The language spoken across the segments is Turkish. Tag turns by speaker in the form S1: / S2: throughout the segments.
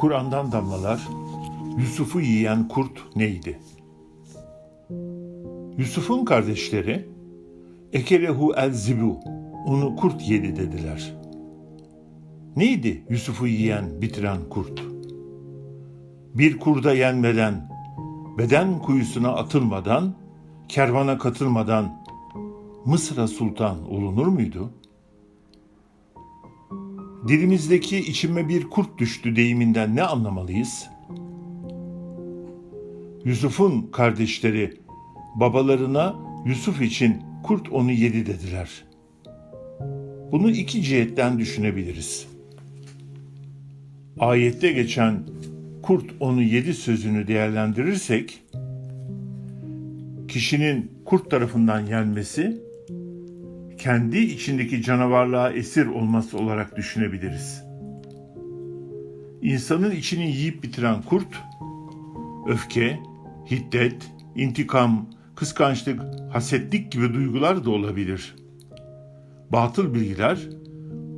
S1: Kur'an'dan damlalar, Yusuf'u yiyen kurt neydi? Yusuf'un kardeşleri, Ekelehu el zibu, onu kurt yedi dediler. Neydi Yusuf'u yiyen, bitiren kurt? Bir kurda yenmeden, beden kuyusuna atılmadan, kervana katılmadan Mısır'a sultan olunur muydu? Dilimizdeki içime bir kurt düştü deyiminden ne anlamalıyız? Yusuf'un kardeşleri babalarına Yusuf için kurt onu yedi dediler. Bunu iki cihetten düşünebiliriz. Ayette geçen kurt onu yedi sözünü değerlendirirsek, kişinin kurt tarafından yenmesi, kendi içindeki canavarlığa esir olması olarak düşünebiliriz. İnsanın içini yiyip bitiren kurt, öfke, hiddet, intikam, kıskançlık, hasetlik gibi duygular da olabilir. Batıl bilgiler,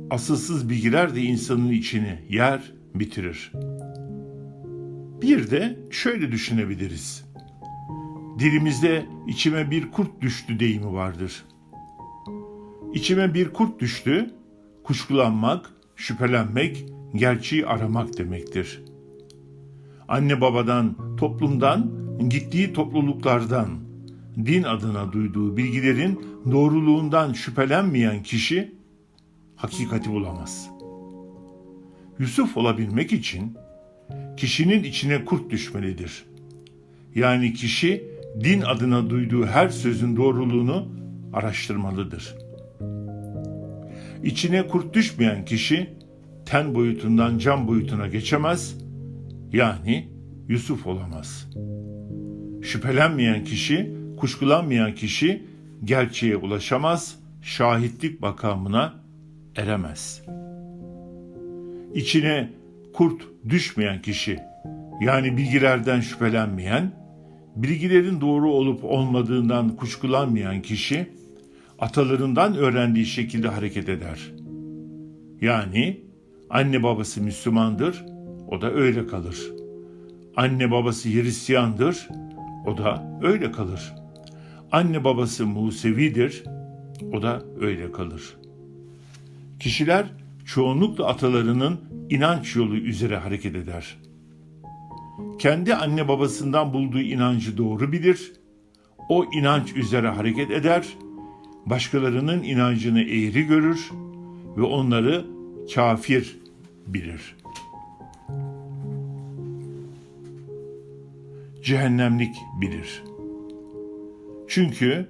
S1: asılsız bilgiler de insanın içini yer, bitirir. Bir de şöyle düşünebiliriz. Dilimizde içime bir kurt düştü deyimi vardır. İçime bir kurt düştü, kuşkulanmak, şüphelenmek, gerçeği aramak demektir. Anne babadan, toplumdan, gittiği topluluklardan, din adına duyduğu bilgilerin doğruluğundan şüphelenmeyen kişi hakikati bulamaz. Yusuf olabilmek için kişinin içine kurt düşmelidir. Yani kişi din adına duyduğu her sözün doğruluğunu araştırmalıdır. İçine kurt düşmeyen kişi ten boyutundan can boyutuna geçemez, yani Yusuf olamaz. Şüphelenmeyen kişi, kuşkulanmayan kişi gerçeğe ulaşamaz, şahitlik makamına eremez. İçine kurt düşmeyen kişi, yani bilgilerden şüphelenmeyen, bilgilerin doğru olup olmadığından kuşkulanmayan kişi, atalarından öğrendiği şekilde hareket eder. Yani anne babası Müslümandır, o da öyle kalır. Anne babası Hristiyandır, o da öyle kalır. Anne babası Musevidir, o da öyle kalır. Kişiler çoğunlukla atalarının inanç yolu üzere hareket eder. Kendi anne babasından bulduğu inancı doğru bilir, o inanç üzere hareket eder, başkalarının inancını eğri görür ve onları kafir bilir. Cehennemlik bilir. Çünkü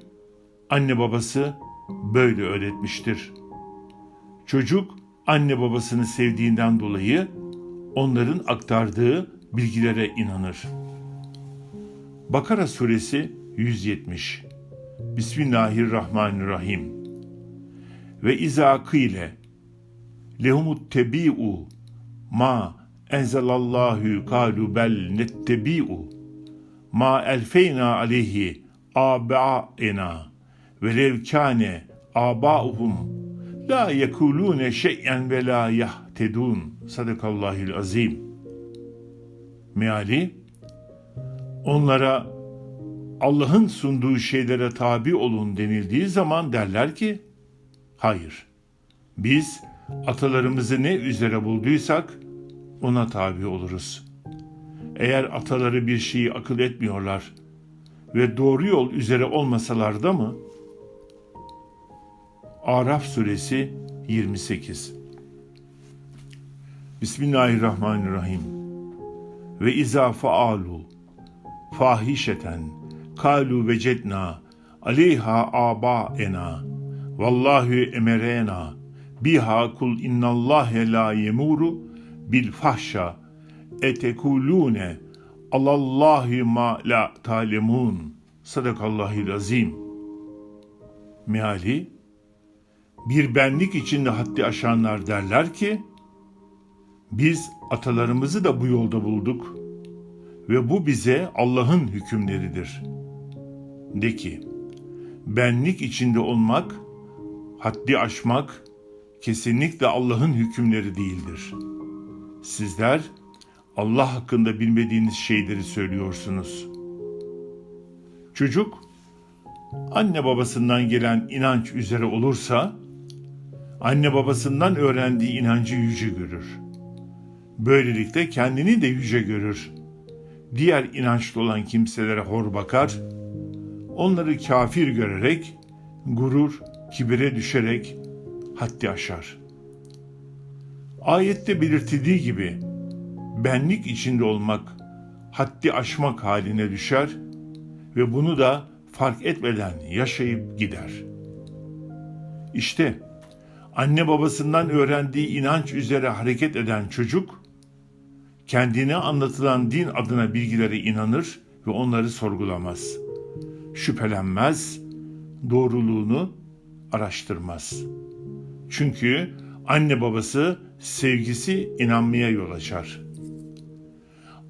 S1: anne babası böyle öğretmiştir. Çocuk anne babasını sevdiğinden dolayı onların aktardığı bilgilere inanır. Bakara suresi 170 Bismillahirrahmanirrahim. Ve izâ kıyle lehumut tebi'u ma enzelallahu kalu bel nettebi'u ma elfeyna aleyhi âbâena ve lev kâne âbâuhum la yekulune şey'en ve la yahtedun sadakallahil azim meali onlara Allah'ın sunduğu şeylere tabi olun denildiği zaman derler ki hayır biz atalarımızı ne üzere bulduysak ona tabi oluruz. Eğer ataları bir şeyi akıl etmiyorlar ve doğru yol üzere olmasalar da mı? Araf suresi 28 Bismillahirrahmanirrahim Ve izâ faalu fahişeten kalu vecedna aleyha abaena vallahu emerena biha kul innallâhe la yemuru bil fahşa etekulune alallahi ma la talemun sadakallahil azim meali bir benlik içinde haddi aşanlar derler ki biz atalarımızı da bu yolda bulduk ve bu bize Allah'ın hükümleridir. De ki, benlik içinde olmak, haddi aşmak kesinlikle Allah'ın hükümleri değildir. Sizler Allah hakkında bilmediğiniz şeyleri söylüyorsunuz. Çocuk anne babasından gelen inanç üzere olursa anne babasından öğrendiği inancı yüce görür. Böylelikle kendini de yüce görür. Diğer inançlı olan kimselere hor bakar, onları kafir görerek gurur, kibire düşerek haddi aşar. Ayette belirtildiği gibi benlik içinde olmak haddi aşmak haline düşer ve bunu da fark etmeden yaşayıp gider. İşte anne babasından öğrendiği inanç üzere hareket eden çocuk kendine anlatılan din adına bilgilere inanır ve onları sorgulamaz. Şüphelenmez, doğruluğunu araştırmaz. Çünkü anne babası sevgisi inanmaya yol açar.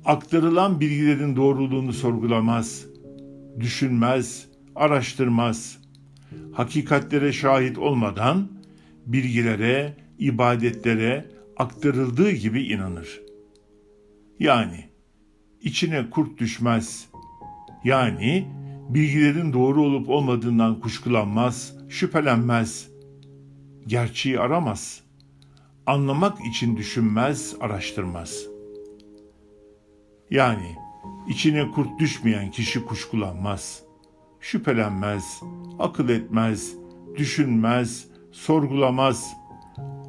S1: Aktarılan bilgilerin doğruluğunu sorgulamaz, düşünmez, araştırmaz. Hakikatlere şahit olmadan bilgilere, ibadetlere aktarıldığı gibi inanır. Yani içine kurt düşmez. Yani bilgilerin doğru olup olmadığından kuşkulanmaz, şüphelenmez. Gerçeği aramaz. Anlamak için düşünmez, araştırmaz. Yani içine kurt düşmeyen kişi kuşkulanmaz. Şüphelenmez, akıl etmez, düşünmez, sorgulamaz,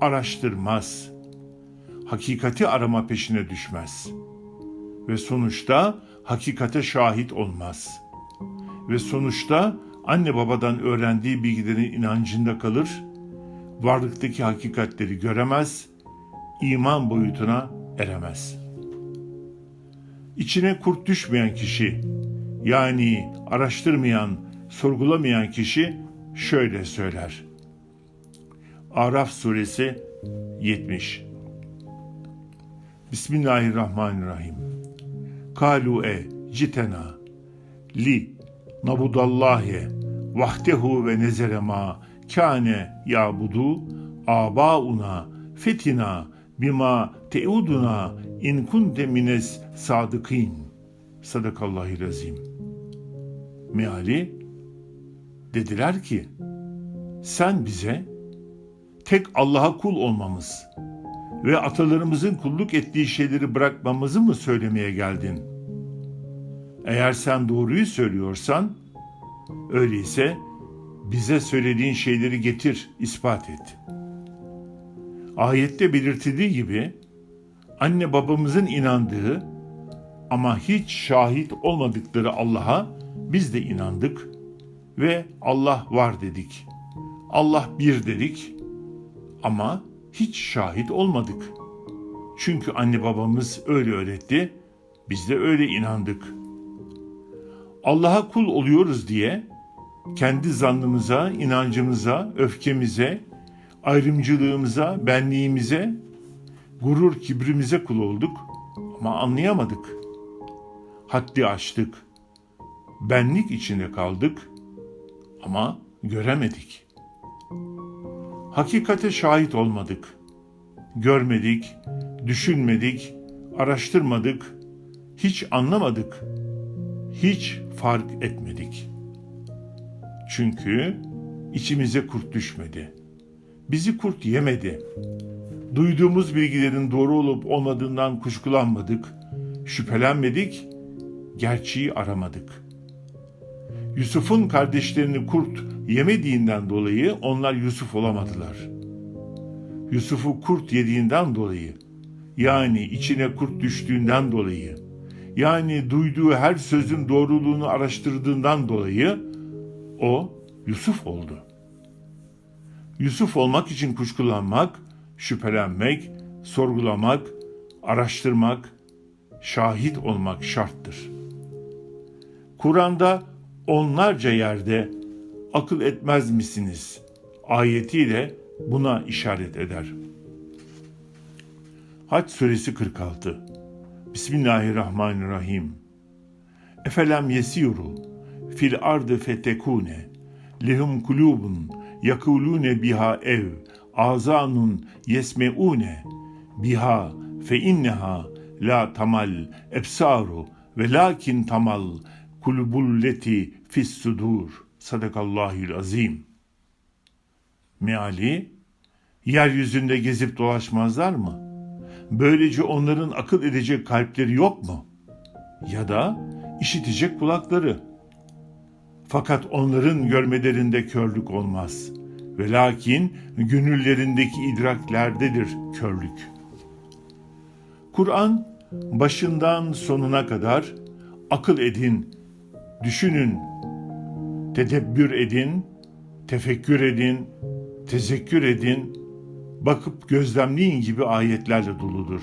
S1: araştırmaz. Hakikati arama peşine düşmez. Ve sonuçta hakikate şahit olmaz. Ve sonuçta anne babadan öğrendiği bilgilerin inancında kalır, varlıktaki hakikatleri göremez, iman boyutuna eremez. İçine kurt düşmeyen kişi, yani araştırmayan, sorgulamayan kişi şöyle söyler. Araf suresi 70 Bismillahirrahmanirrahim. Kalu e citena li nabudallahi vahdehu ve nezere ma kâne yabudu abauna fetina bima teuduna in kunte mines sadıkîn. Sadakallahirazim. Meali dediler ki sen bize tek Allah'a kul olmamız ve atalarımızın kulluk ettiği şeyleri bırakmamızı mı söylemeye geldin? Eğer sen doğruyu söylüyorsan, öyleyse bize söylediğin şeyleri getir, ispat et. Ayette belirtildiği gibi, anne babamızın inandığı ama hiç şahit olmadıkları Allah'a biz de inandık ve Allah var dedik. Allah bir dedik ama hiç şahit olmadık. Çünkü anne babamız öyle öğretti, biz de öyle inandık. Allah'a kul oluyoruz diye kendi zannımıza, inancımıza, öfkemize, ayrımcılığımıza, benliğimize, gurur kibrimize kul olduk ama anlayamadık. Haddi aştık. Benlik içinde kaldık ama göremedik. Hakikate şahit olmadık. Görmedik, düşünmedik, araştırmadık, hiç anlamadık, hiç fark etmedik. Çünkü içimize kurt düşmedi. Bizi kurt yemedi. Duyduğumuz bilgilerin doğru olup olmadığından kuşkulanmadık, şüphelenmedik, gerçeği aramadık. Yusuf'un kardeşlerini kurt yemediğinden dolayı onlar Yusuf olamadılar. Yusuf'u kurt yediğinden dolayı, yani içine kurt düştüğünden dolayı, yani duyduğu her sözün doğruluğunu araştırdığından dolayı o Yusuf oldu. Yusuf olmak için kuşkulanmak, şüphelenmek, sorgulamak, araştırmak, şahit olmak şarttır. Kur'an'da onlarca yerde akıl etmez misiniz ayetiyle buna işaret eder. Hac suresi 46 Bismillahirrahmanirrahim Efelem yesiru fil ardı fetekune lehum kulubun yakulune biha ev azanun yesmeune biha fe inneha la tamal ebsaru ve lakin tamal kulubulleti fis sudur. Sadakallahül azim. Meali, yeryüzünde gezip dolaşmazlar mı? Böylece onların akıl edecek kalpleri yok mu? Ya da işitecek kulakları. Fakat onların görmelerinde körlük olmaz. Ve lakin gönüllerindeki idraklerdedir körlük. Kur'an başından sonuna kadar akıl edin, düşünün, tedebbür edin, tefekkür edin, tezekkür edin, bakıp gözlemleyin gibi ayetlerle doludur.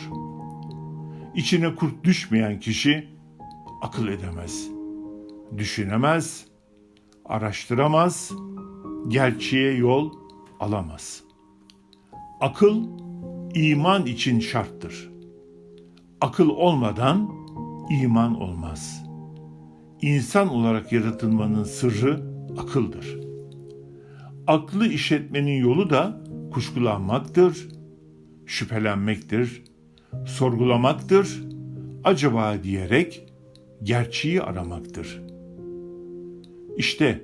S1: İçine kurt düşmeyen kişi akıl edemez, düşünemez, araştıramaz, gerçeğe yol alamaz. Akıl iman için şarttır. Akıl olmadan iman olmaz. İnsan olarak yaratılmanın sırrı akıldır. Aklı işletmenin yolu da kuşkulanmaktır, şüphelenmektir, sorgulamaktır, acaba diyerek gerçeği aramaktır. İşte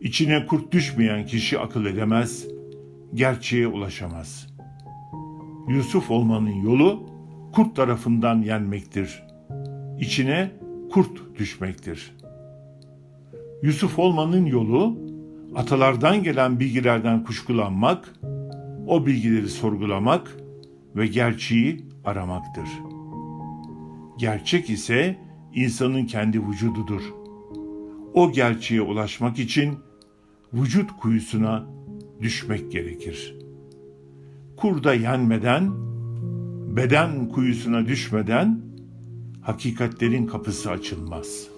S1: içine kurt düşmeyen kişi akıl edemez, gerçeğe ulaşamaz. Yusuf olmanın yolu kurt tarafından yenmektir. İçine kurt düşmektir. Yusuf olmanın yolu atalardan gelen bilgilerden kuşkulanmak, o bilgileri sorgulamak ve gerçeği aramaktır. Gerçek ise insanın kendi vücududur. O gerçeğe ulaşmak için vücut kuyusuna düşmek gerekir. Kurda yenmeden, beden kuyusuna düşmeden hakikatlerin kapısı açılmaz.''